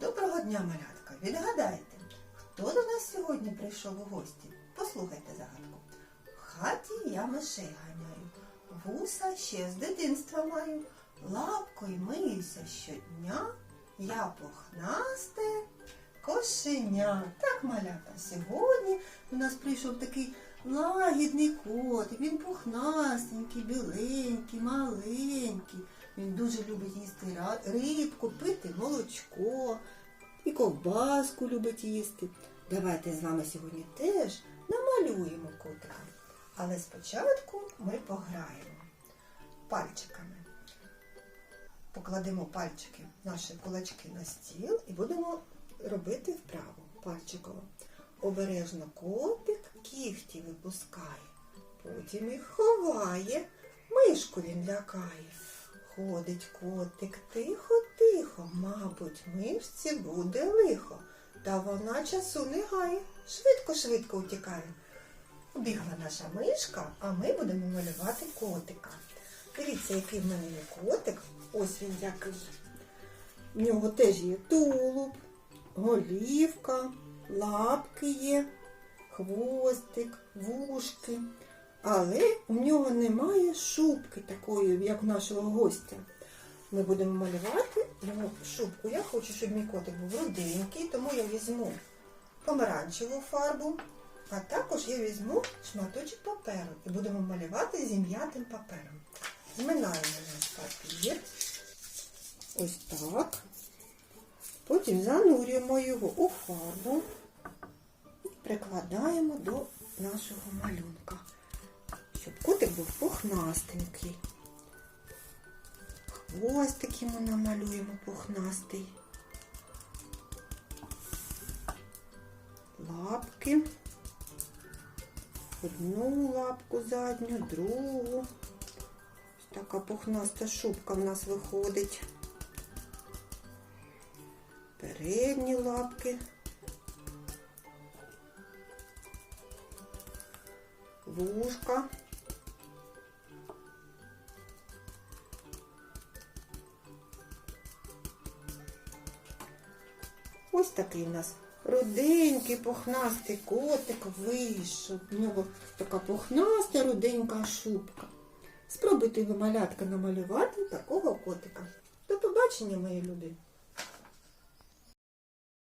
Доброго дня, малятка! Відгадайте, хто до нас сьогодні прийшов у гості? Послухайте загадку. В хаті я мишей ганяю, вуса ще з дитинства маю, лапкою миюся щодня, я пухнасте кошеня. Так, малята, сьогодні у нас прийшов такий лагідний котик. Він пухнастенький, біленький, маленький. Він дуже любить їсти рибку, пити молочко і ковбаску любить їсти. Давайте з вами сьогодні теж намалюємо котика. Але спочатку ми пограємо пальчиками. Покладемо пальчики, наші кулачки на стіл і будемо робити вправу пальчиково. Обережно котик кіхті випускає, потім їх ховає, мишку він лякає. Ходить котик тихо-тихо, мабуть, мишці буде лихо. Та вона часу не гає, швидко-швидко утікає. Бігла наша мишка, а ми будемо малювати котика. Дивіться, який в мене є котик. Ось він який. В нього теж є тулуб, голівка, лапки є, хвостик, вушки. Але у нього немає шубки такої, як у нашого гостя. Ми будемо малювати його шубку. Я хочу, щоб мій котик був руденький, тому я візьму помаранчеву фарбу, а також я візьму шматочок паперу і будемо малювати зім'ятим папером. Зминаємо наш папір. Ось так. Потім занурюємо його у фарбу прикладаємо до нашого малюнка, щоб котик був пухнастенький. Хвостик йому намалюємо пухнастий. Лапки. Одну лапку задню, другу. Ось така пухнаста шубка в нас виходить. Передні лапки. Вушка. Ось такий у нас руденький, пухнастий котик вийшов. У нього така пухнаста руденька шубка. Спробуйте ви малятка намалювати такого котика. До побачення, мої любі!